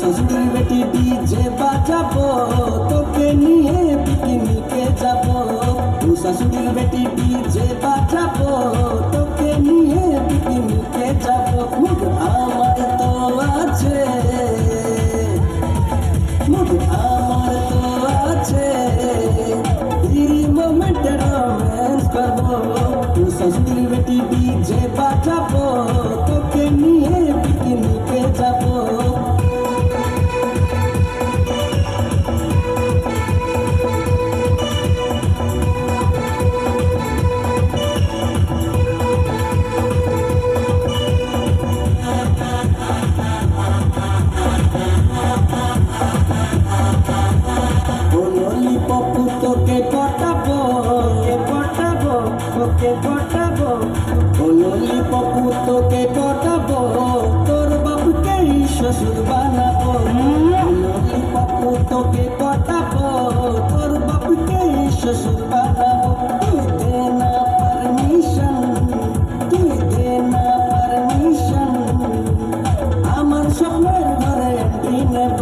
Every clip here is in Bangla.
সস্তি বেটি ডিজে বাজাবো, তোকে নিয়ে পিকনিকে যাব। তুই শাশুড়ির বেটি ডিজে বাজাবো, তোকে নিয়ে পিকনিকে যাব। মুখ আমার তো আছে, মুখ আমার তো আছে। তিরি মোমেন্ট রোম্যান্স করব তুই শাশুড়ির বেটি ডিজে বাজাবো। তোকে পটাবো ও ললিপপ তোকে পটাবো তোর বাবুকে শ্বশুর বানাবো। ললিপপ তোকে পটাবো তোর বাবুকে শ্বশুর আমার স্বপ্নের ঘরে নেব,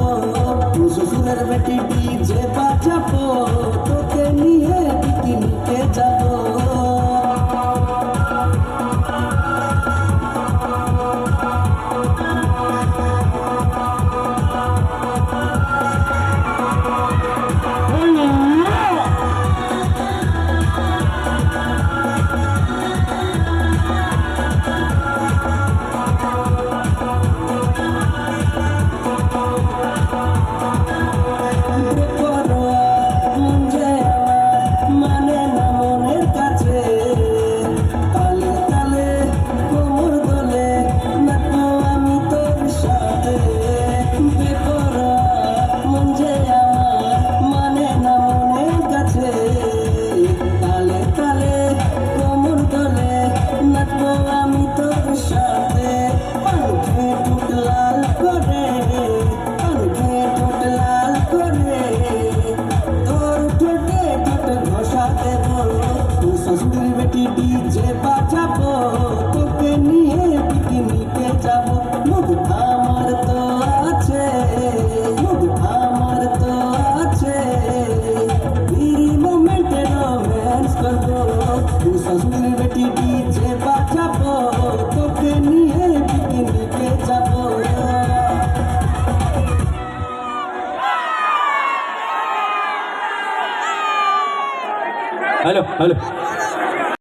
শ্বশুরের বেটি ডিজে বাজাবো। শ্বশুর বেটি ডিজে তোকে নিয়ে পিকনিকে যাব। মুখ আমার তো আছে মুখ আমার তো আছে। বিরি মোমেন্টে করব। তুই শ্বশুর বেটি ডিজে তোকে নিয়ে পিকনিকে যাব। হ্যালো।